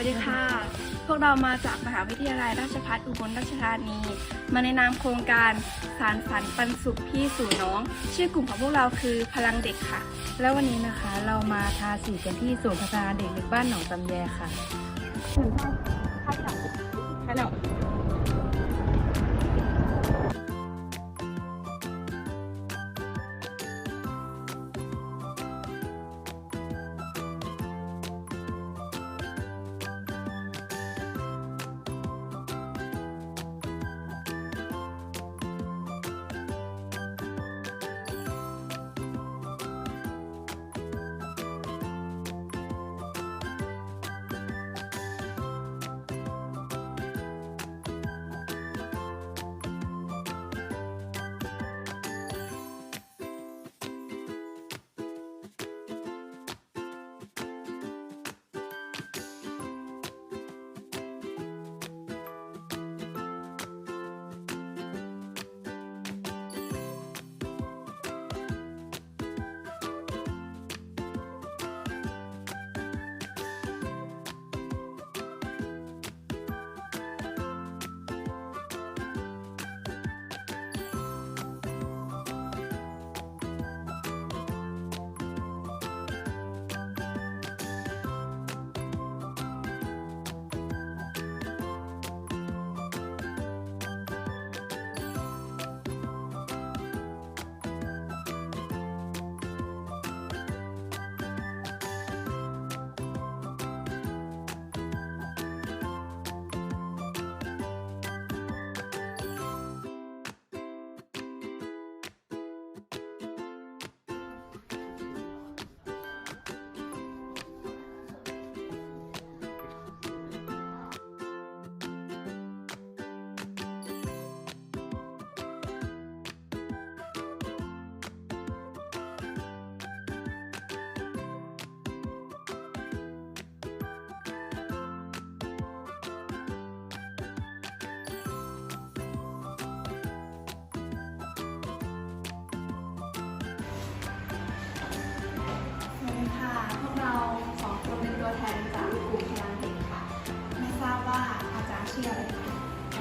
วัสดีค่ะ พวกเรามาจากมหาวิทยาลัยราชภัฏอุบลราชธานี มาในนามโครงการสารฝันปันสุขพี่สู่น้อง ชื่อกลุ่มของพวกเราคือพลังเด็กค่ะ แล้ววันนี้นะคะเรามาทาสีกันที่ศูนย์พัฒนาเด็กเล็กบ้านหนองตำแยค่ะ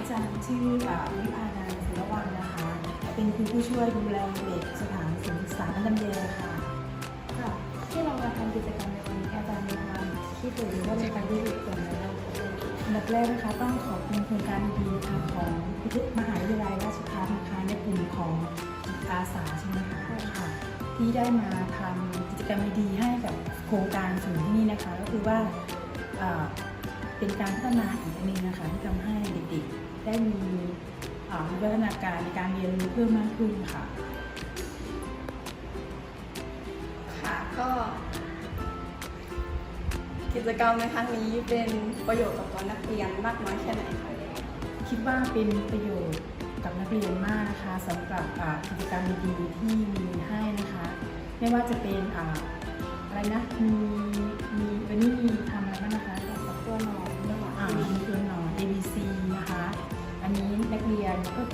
จารย์ชื่อวิพานันท์ศิลวัลนะคะ เป็นครูผู้ช่วยดูแลเด็กสถานศึกษาบ้านลำเยค่ะค่ะ ที่เรามาทำกิจกรรมในวันนี้อาจารย์มีความคิดหรือว่ามีการที่ส่วนไหนเราอันดับแรกนะคะต้องขอบคุณโครงการดีๆค่ะของมหาวิทยาลัยราชภัฏนะคะในกลุ่มของอาสาใช่ไหมคะค่ะที่ได้มาทำกิจกรรมดีๆให้กับโครงการศูนย์ที่นี่นะคะ ก็คือว่า เอ่อเป็นการพัฒนาอีกอันหนึงนะคะที่ทำให้เด็กๆ ได้มีเอ่อวิวัฒนาการในการเรียนรู้เพิ่มมากขึ้นค่ะ ค่ะก็กิจกรรมในครั้งนี้เป็นประโยชน์กับตัวนักเรียนมากน้อยแค่ไหนคะคิดว่าเป็นประโยชน์กับนักเรียนมากนะคะสำหรับอ่ากิจกรรมดีๆที่มีให้นะคะ ไม่ว่าจะเป็นอ่าอะไรนะมีมี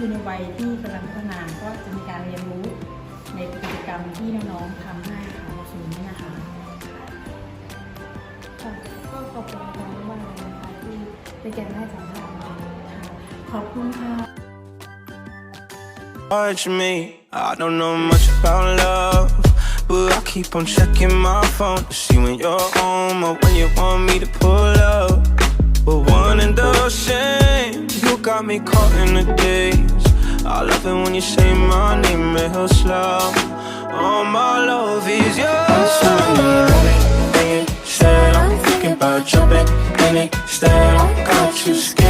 คือในวัยที่กำลังพัฒนาก็จะมีการเรียนรู้ในกิจกรรมที่น้องๆทำให้ค่ะในศูนย์นี้นะคะก็ขอบคุณอาจารย์มากเลยนะคะที่เป็นแกนให้สัมภาษณ์เราขอบคุณค่ะ Watch me. I don't know much about love, but I keep on checking my phone to see when you're home or when you want me to pull up. But one and the same, got me caught in the days. I love it when you say my name real slow. All my love is yours. I'm Everything you said, I'm thinking about jumping in it. Instead, I got you scared.